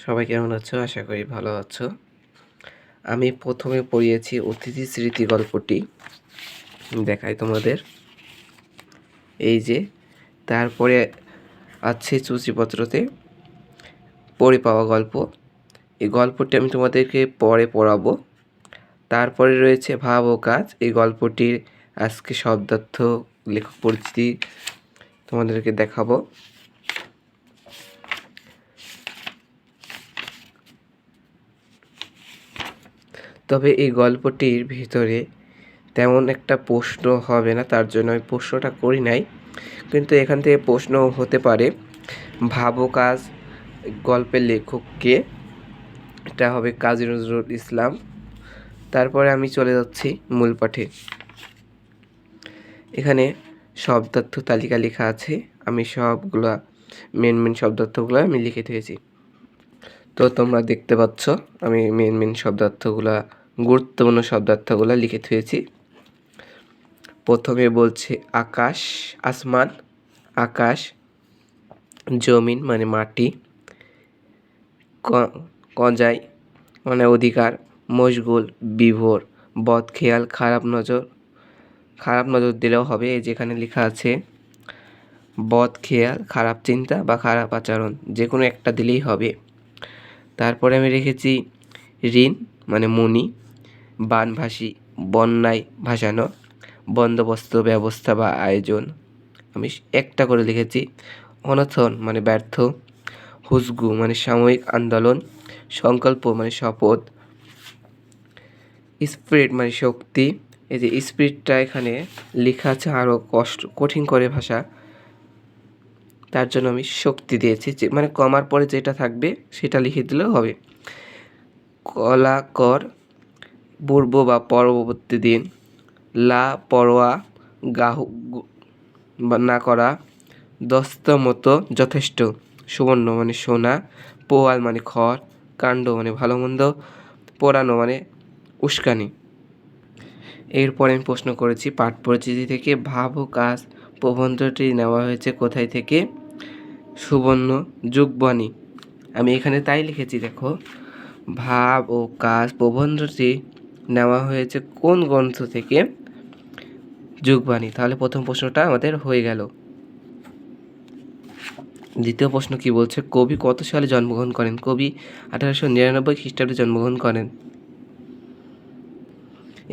সবাই কেমন আছো? আশা করি ভালো আছো। আমি প্রথমে পড়িয়েছি অতিথি স্মৃতি গল্পটি। দেখাই তোমাদের। এই যে, তারপরে আছে সূচিপত্রতে পড়ে পাওয়া গল্প। এই গল্পটি আমি তোমাদেরকে পরে পড়াবো। তারপরে রয়েছে ভাব ও কাজ। এই গল্পটির আজকে শব্দার্থ, লেখক পরিচিতি তোমাদেরকে দেখাবো। তবে এই গল্পটির ভিতরে তেমন একটা প্রশ্ন হবে না, তার জন্য আমি প্রশ্নটা করি নাই। কিন্তু এখান থেকে প্রশ্ন হতে পারে ভাবো কাজ গল্পের লেখককে, এটা হবে কাজী নজরুল ইসলাম। তারপরে আমি চলে যাচ্ছি মূল পাঠে। এখানে শব্দার্থ তালিকা লেখা আছে, আমি সবগুলা মেন মেন শব্দার্থগুলো আমি লিখে দিয়েছি। তো তোমরা দেখতে পাচ্ছ, আমি মেন মেন শব্দার্থগুলা গুরুত্বপূর্ণ শব্দার্থগুলো লিখে থুয়েছি। প্রথমে বলছে আকাশ, আসমান, আকাশ, জমিন মানে মাটি কজাই মানে অধিকার, মশগুল, বিভোর বদ খেয়াল খারাপ নজর খারাপ নজর দিলেও হবে যেখানে লেখা আছে। বদ খেয়াল খারাপ চিন্তা বা খারাপ আচরণ যে কোনো একটা দিলেই হবে। তারপরে আমি রেখেছি ঋণ মানে মনি। বানভাসী, বন্যায় ভাসানো বন্দোবস্ত ব্যবস্থা বা আয়োজন। আমি একটা করে লিখেছি। অনথন মানে ব্যর্থ হুসগু মানে সাময়িক আন্দোলন, সংকল্প মানে শপথ, স্পিরিট মানে শক্তি। এই যে স্পিরিটটা এখানে লেখা আছে আরও কষ্ট, কঠিন করে ভাষা। তার জন্য আমি শক্তি দিয়েছি যে মানে কমার পরে যেটা থাকবে সেটা লিখে দিলেও হবে। কলা কর পূর্ব বা পরবর্তী দিন লা পরোয়া গাহু না করা দস্ত মতো যথেষ্ট। সুবর্ণ মানে সোনা, পোয়াল মানে খড়, কাণ্ড মানে ভালো মন্দ পোড়ানো মানে উস্কানি। এরপরে আমি প্রশ্ন করেছি, পাঠ পরিচিতি থেকে ভাব ও কাজ প্রবন্ধটি নেওয়া হয়েছে কোথায় থেকে? সুবর্ণ যুগবাণী। আমি এখানে তাই লিখেছি, দেখো, ভাব ও কাজ প্রবন্ধটি নেওয়া হয়েছে কোন গ্রন্থ থেকে? যুগবাণী। তাহলে প্রথম প্রশ্নটা আমাদের হয়ে গেল। দ্বিতীয় প্রশ্ন কি বলছে? কবি কত সালে জন্মগ্রহণ করেন? কবি আঠারোশো নিরানব্বই খ্রিস্টাব্দে জন্মগ্রহণ করেন।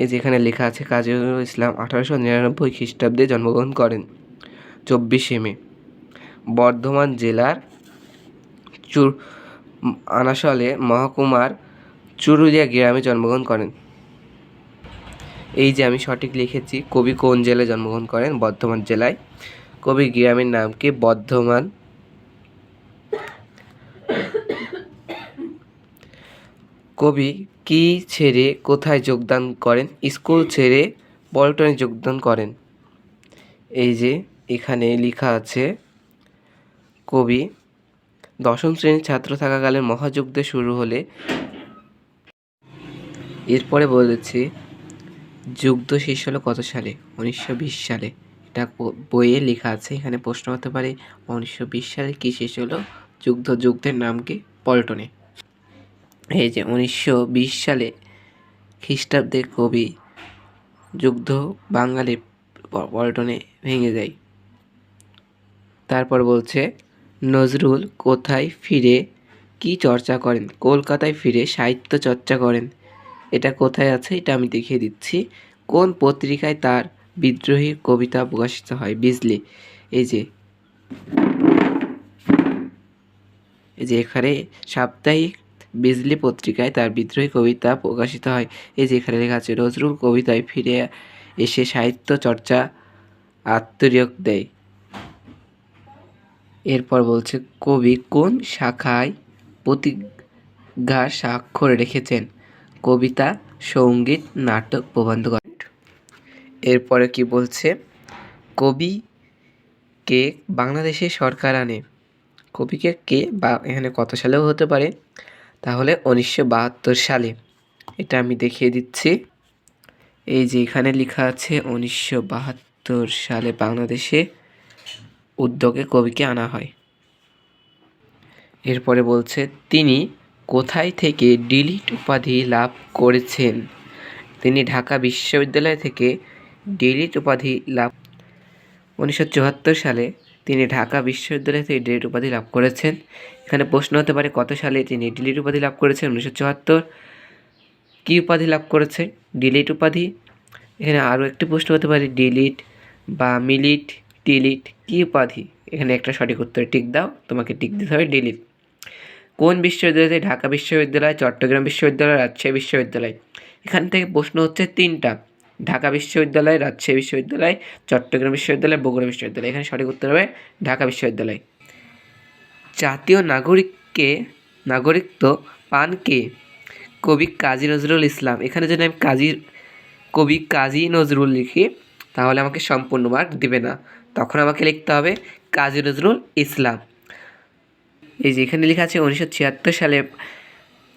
এই যেখানে লেখা আছে কাজী নজরুল ইসলাম আঠারোশো নিরানব্বই খ্রিস্টাব্দে জন্মগ্রহণ করেন, চব্বিশে মে। বর্ধমান জেলার চুর আনাসলে মহকুমার চুরুলিয়া গ্রামে জন্মগ্রহণ করেন। এই যে আমি সঠিক লিখেছি, কবি কোন জেলায় জন্মগ্রহণ করেন? বর্ধমান জেলায়। কবি গ্রামের নাম কি? বর্ধমান। কবি কি ছেড়ে কোথায় যোগদান করেন? স্কুল ছেড়ে পল্টনে যোগদান করেন। এই যে এখানে লেখা আছে, কবি দশম শ্রেণির ছাত্র থাকাকালীন মহাযুদ্ধ শুরু হলে এরপরে বলেছি যুদ্ধ শেষ হলো কত সালে? উনিশশো বিশ সালে। এটা বইয়ে লেখা আছে, এখানে প্রশ্ন হতে পারে, উনিশশো বিশ সালে কী শেষ হলো যুদ্ধ? যুদ্ধের নাম কি? পল্টনে। এই যে উনিশশো বিশ সালে খ্রিস্টাব্দে কবি যুদ্ধ বাঙালি পল্টনে ভেঙে যায়। তারপর বলছে, নজরুল কোথায় ফিরে? কি চর্চা করেন? কলকাতায় ফিরে সাহিত্য চর্চা করেন। এটা কোথায় আছে এটা আমি দেখিয়ে দিচ্ছি। কোন পত্রিকায় তার বিদ্রোহী কবিতা প্রকাশিত হয়? বিজলি। এই যে। এই যে এখানে সাপ্তাহিক বিজলি পত্রিকায় তার বিদ্রোহী কবিতা প্রকাশিত হয়। এই যে এখানে লেখা আছে, নজরুল কবিতায় ফিরে এসে সাহিত্য চর্চা আত্মরিয়ক দেয়। এরপর বলছে, কবি কোন শাখায় প্রতিজ্ঞা স্বাক্ষর রেখেছেন? কবিতা, সংগীত, নাটক, প্রবন্ধ এরপরে কি বলছে? কবি কে বাংলাদেশে সরকার আনে? কবিকে কে বা এখানে কত সালেও হতে পারে? তাহলে উনিশশো বাহাত্তর সালে। এটা আমি দেখিয়ে দিচ্ছি। এই যে এখানে লেখা আছে, উনিশশো বাহাত্তর সালে বাংলাদেশে উদ্যোগে কবিকে আনা হয়। এরপরে বলছে, তিনি কোথায় থেকে ডিলিট উপাধি লাভ করেছেন? তিনি ঢাকা বিশ্ববিদ্যালয় থেকে ডিলিট উপাধি লাভ উনিশশো চুয়াত্তর সালে তিনি ঢাকা বিশ্ববিদ্যালয় থেকে ডিলিট উপাধি লাভ করেছেন। এখানে প্রশ্ন হতে পারে, কত সালে তিনি ডিলিট উপাধি লাভ করেছেন? উনিশশো চুয়াত্তর কী উপাধি লাভ করেছে? ডিলিট উপাধি? এখানে আরও একটি প্রশ্ন হতে পারে ডিলিট বা মিলিট ডিলিট কী উপাধি? এখানে একটা সঠিক উত্তর টিক দাও, তোমাকে টিক দিতে হবে ডিলিট কোন বিশ্ববিদ্যালয় ঢাকা বিশ্ববিদ্যালয়, চট্টগ্রাম বিশ্ববিদ্যালয়, রাজশাহী বিশ্ববিদ্যালয়? এখান থেকে প্রশ্ন হচ্ছে তিনটা। ঢাকা বিশ্ববিদ্যালয়, রাজশাহী বিশ্ববিদ্যালয়, চট্টগ্রাম বিশ্ববিদ্যালয়, বগুড়া বিশ্ববিদ্যালয়। এখানে সঠিক উত্তর হবে ঢাকা বিশ্ববিদ্যালয়। জাতীয় নাগরিককে নাগরিকত্ব পান কে? কবি কাজী নজরুল ইসলাম। এখানে যদি আমি কাজী, কবি কাজী নজরুল লিখি, তাহলে আমাকে সম্পূর্ণ মার্ক দিবে না। তখন আমাকে লিখতে হবে কাজী নজরুল ইসলাম। এই যে এখানে লেখা আছে উনিশশো ছিয়াত্তর সালে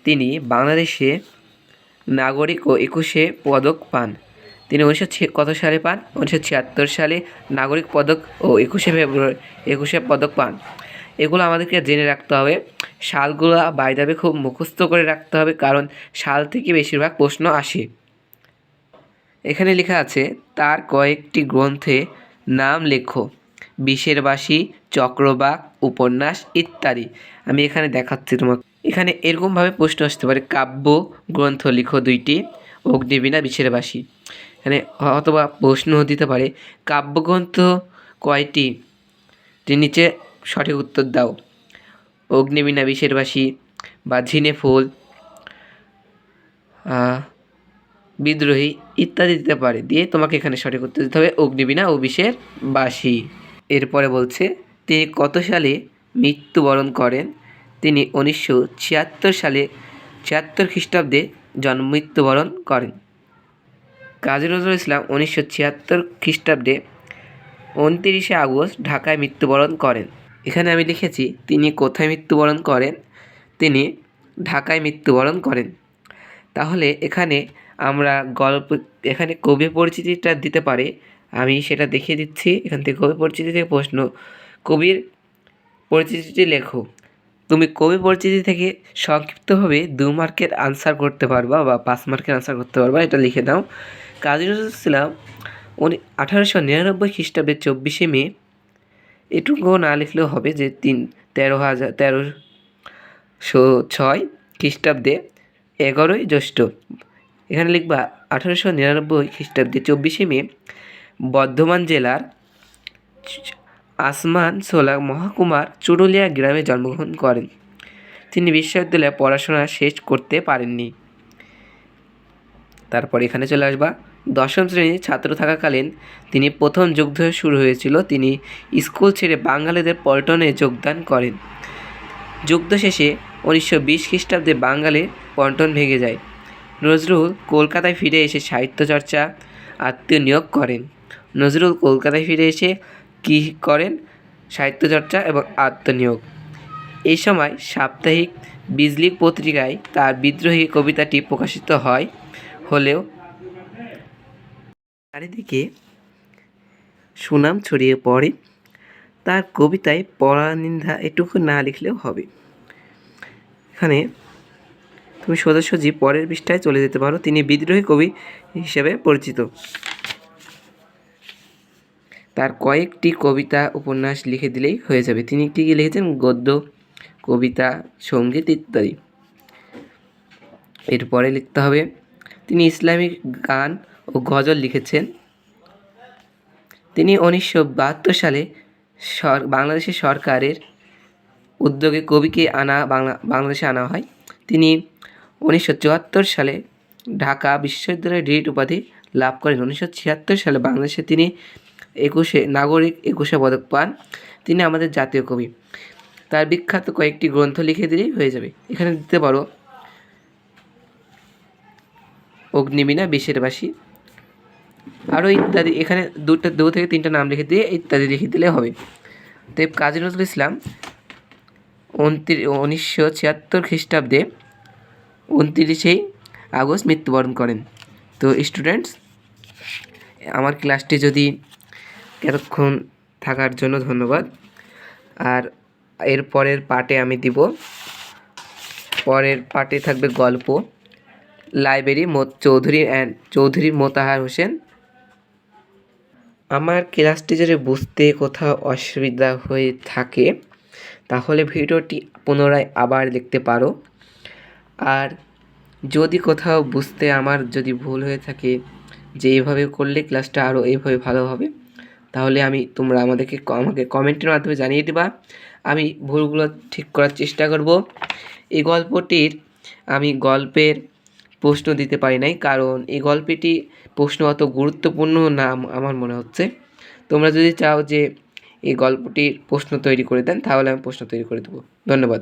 তিনি বাংলাদেশে নাগরিক ও একুশে পদক পান। তিনি উনিশশো কত সালে পান? উনিশশো ছিয়াত্তর সালে নাগরিক পদক ও একুশে ফেব্রুয়ারি, একুশে পদক পান। এগুলো আমাদেরকে জেনে রাখতে হবে। সালগুলো বাইদাবে খুব মুখস্থ করে রাখতে হবে, কারণ সাল থেকে বেশিরভাগ প্রশ্ন আসে। এখানে লেখা আছে, তার কয়েকটি গ্রন্থে নাম লেখো। বিষের বাসি চক্রবাক, উপন্যাস ইত্যাদি। আমি এখানে দেখাচ্ছি তোমাকে। এখানে এরকমভাবে প্রশ্ন আসতে পারে, কাব্য, গ্রন্থ, লিখো দুইটি, অগ্নিবীণা, বিষের বাসি এখানে অথবা প্রশ্ন দিতে পারে কাব্যগ্রন্থ কয়টি? নিচে সঠিক উত্তর দাও। অগ্নিবীণা, বিষের বাসি বা ঝিনে ফুল বিদ্রোহী ইত্যাদি দিতে পারে। দিয়ে তোমাকে এখানে সঠিক উত্তর দিতে হবে, অগ্নিবীণা ও বিষের বাসি এরপরে বলছে, তিনি কত সালে মৃত্যুবরণ করেন? তিনি উনিশশো ছিয়াত্তর সালে ছিয়াত্তর খ্রিস্টাব্দে জন্ম মৃত্যুবরণ করেন। কাজী নজরুল ইসলাম উনিশশো ছিয়াত্তর খ্রিস্টাব্দে উনতিরিশে আগস্ট ঢাকায় মৃত্যুবরণ করেন। এখানে আমি লিখেছি, তিনি কোথায় মৃত্যুবরণ করেন? তিনি ঢাকায় মৃত্যুবরণ করেন। তাহলে এখানে আমরা গল্প, এখানে কবি পরিচিতিটা দিতে পারে আমি সেটা দেখিয়ে দিচ্ছি। এখান থেকে কবি পরিচিতি থেকে প্রশ্ন। কবির পরিচিতিটি লেখো। তুমি কবি পরিচিতি থেকে সংক্ষিপ্তভাবে দু মার্কের আনসার করতে পারবা বা পাঁচ মার্কের আনসার করতে পারবা, এটা লিখে দাও। কাজী নজরুল ইসলাম, উনি আঠারোশো নিরানব্বই খ্রিস্টাব্দের চব্বিশে মে, এটুকুও না লিখলেও হবে যে তিন তেরো হাজার, তেরোশো ছয় খ্রিস্টাব্দে এগারোই জ্যৈষ্ঠ। এখানে লিখবা আঠারোশো নিরানব্বই খ্রিস্টাব্দে চব্বিশে মে বর্ধমান জেলার আসমান সোলা মহকুমার চুরুলিয়া গ্রামে জন্মগ্রহণ করেন। তিনি বিশ্ববিদ্যালয়ে পড়াশোনা শেষ করতে পারেননি। তারপর এখানে চলে আসবা। দশম শ্রেণির ছাত্র থাকাকালীন তিনি প্রথম যুদ্ধ শুরু হয়েছিল। তিনি স্কুল ছেড়ে বাঙালিদের পল্টনে যোগদান করেন। যুদ্ধ শেষে উনিশশো বিশ খ্রিস্টাব্দে বাঙালির পল্টন ভেঙে যায়। নজরুল কলকাতায় ফিরে এসে সাহিত্য চর্চা আত্মীয় নিয়োগ করেন। নজরুল কলকাতায় ফিরে এসে কী করেন? সাহিত্য চর্চা এবং আত্মনিয়োগ। এই সময় সাপ্তাহিক বিজলি পত্রিকায় তার বিদ্রোহী কবিতাটি প্রকাশিত হয়। হলেও চারিদিকে সুনাম ছড়িয়ে পড়ে, তার কবিতায় পরানিন্দা এটুকু না লিখলেও হবে। এখানে তুমি সোজাসুজি পরের পৃষ্ঠায় চলে যেতে পারো। তিনি বিদ্রোহী কবি হিসেবে পরিচিত। তার কয়েকটি কবিতা উপন্যাস লিখে দিলেই হয়ে যাবে। তিনি কী কী লিখেছেন? গদ্য, কবিতা, সংগীত ইত্যাদি। এরপরে লিখতে হবে, তিনি ইসলামিক গান ও গজল লিখেছেন। তিনি উনিশশো বাহাত্তর সালে বাংলাদেশের সরকারের উদ্যোগে কবিকে আনা, বাংলা, বাংলাদেশে আনা হয়। তিনি উনিশশো চুয়াত্তর সালে ঢাকা বিশ্ববিদ্যালয়ের ডিলিট উপাধি লাভ করেন। উনিশশো ছিয়াত্তর সালে বাংলাদেশে তিনি একুশে, নাগরিক একুশে পদক পান তিনি আমাদের জাতীয় কবি। তার বিখ্যাত কয়েকটি গ্রন্থ লিখে দিলেই হয়ে যাবে। এখানে দিতে পারো। অগ্নিবীণা বিষের বাসী আরও ইত্যাদি, এখানে দুটো, দু থেকে তিনটা নাম লিখে দিয়ে ইত্যাদি লিখে দিলে হবে। তো কাজী নজরুল ইসলাম উনত্রিশ উনিশশো ছিয়াত্তর খ্রিস্টাব্দে উনত্রিশেই আগস্ট মৃত্যুবরণ করেন। তো স্টুডেন্টস আমার ক্লাসটি যদি এতক্ষণ থাকার জন্য ধন্যবাদ। আর এর পরের পার্টে আমি দিব। পরের পার্টে থাকবে গল্প। Library Md Chowdhury and Chowdhury Motahar Hossain. আমার ক্লাস টিচারে বুঝতে কোথাও অসুবিধা হয়ে থাকে, তাহলে ভিডিওটি পুনরায় আবার দেখতে পারো। আর যদি কোথাও বুঝতে আমার যদি ভুল হয়ে থাকে, যে এইভাবে করলে ক্লাসটা আরও এইভাবে ভালো হবে। তাহলে আমি তোমরা আমাদেরকে আমাকে কমেন্টের মাধ্যমে জানিয়ে দেবা। আমি ভুলগুলো ঠিক করার চেষ্টা করব। এই গল্পটির আমি গল্পের প্রশ্ন দিতে পারি নাই, কারণ এই গল্পটি প্রশ্ন অত গুরুত্বপূর্ণ না আমার মনে হচ্ছে। তোমরা যদি চাও যে এই গল্পটির প্রশ্ন তৈরি করে দেন, তাহলে আমি প্রশ্ন তৈরি করে দেবো। ধন্যবাদ।